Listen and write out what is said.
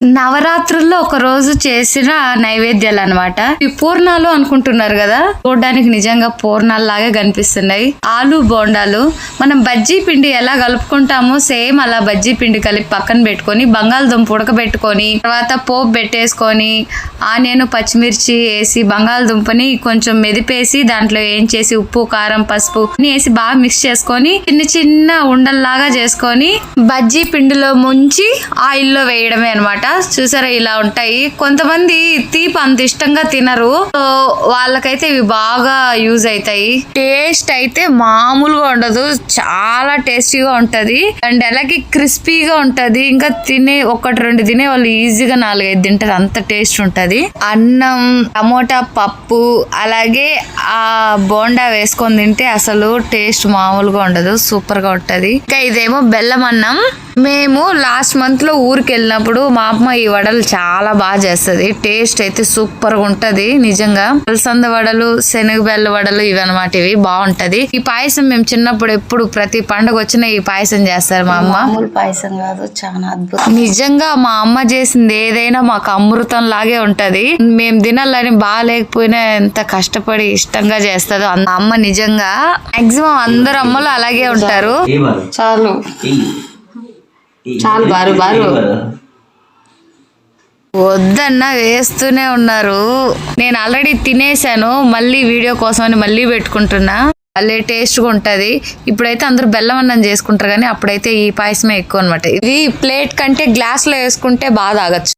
నవరాత్రుల్లో ఒక రోజు చేసిన నైవేద్యాలు అన్నమాట ఈ పూర్ణాలు అనుకుంటున్నారు కదా? చూడడానికి నిజంగా పూర్ణాలు లాగా కనిపిస్తున్నాయి. ఆలు బోండాలు. మనం బజ్జీ పిండి ఎలా కలుపుకుంటామో సేమ్ అలా బజ్జీ పిండి కలిపి పక్కన పెట్టుకొని బంగాళదుంప ఉడకబెట్టుకొని తర్వాత పోపు పెట్టేసుకొని ఆనియన్ పచ్చిమిర్చి వేసి బంగాళదుంపని కొంచెం మెదిపేసి దాంట్లో ఏం చేసి ఉప్పు కారం పసుపు వేసి బాగా మిక్స్ చేసుకొని చిన్న చిన్న ఉండల్లాగా చేసుకొని బజ్జీ పిండిలో ముంచి ఆయిల్లో వేయడమే అనమాట చూసారా ఇలా ఉంటాయి. కొంతమంది తీపి అంత ఇష్టంగా తినరు. సో వాళ్ళకైతే ఇవి బాగా యూజ్ అవుతాయి. టేస్ట్ అయితే మామూలుగా ఉండదు. చాలా టేస్టీగా ఉంటది. అండ్ అలాగే క్రిస్పీగా ఉంటది. ఇంకా తినే ఒకటి రెండు తినే వాళ్ళు ఈజీగా నాలుగైదు తింటారు. అంత టేస్ట్ ఉంటది. అన్నం టమోటా పప్పు అలాగే ఆ బోండా వేసుకొని తింటే అసలు టేస్ట్ మామూలుగా ఉండదు. సూపర్గా ఉంటది. ఇంకా ఇదేమో బెల్లం అన్నం. మేము లాస్ట్ మంత్లో ఊరికి వెళ్ళినప్పుడు మా అమ్మ ఈ వడలు చాలా బాగా చేస్తది. టేస్ట్ అయితే సూపర్గా ఉంటది నిజంగా. అలసంద వడలు శనగ బెల్ల వడలు ఇవి అనమాట ఇవి బాగుంటది. ఈ పాయసం మేము చిన్నప్పుడు ఎప్పుడు ప్రతి పండుగ వచ్చినా ఈ పాయసం చేస్తారు మా అమ్మ. పాయసం కాదు చాలా అద్భుతం. నిజంగా మా అమ్మ చేసింది ఏదైనా మాకు అమృతం లాగే ఉంటది. మేము తినాలని బాగాలేకపోయినా ఎంత కష్టపడి ఇష్టంగా చేస్తుందో అన్న అమ్మ నిజంగా మాక్సిమం అందరు అమ్మలు అలాగే ఉంటారు. చాలు. చాలు బారు బారు. వద్దన్న వేస్తూనే ఉన్నారు. నేను ఆల్రెడీ తినేసాను మళ్ళీ వీడియో కోసం అని మళ్ళీ పెట్టుకుంటున్నా. భలే టేస్ట్గా ఉంటది. ఇప్పుడైతే అందరూ బెల్లం అన్నం చేసుకుంటారు కానీ అప్పుడైతే ఈ పాయసమే ఎక్కువ అనమాట ఇది ప్లేట్ కంటే గ్లాస్లో వేసుకుంటే బాగా తాగొచ్చు.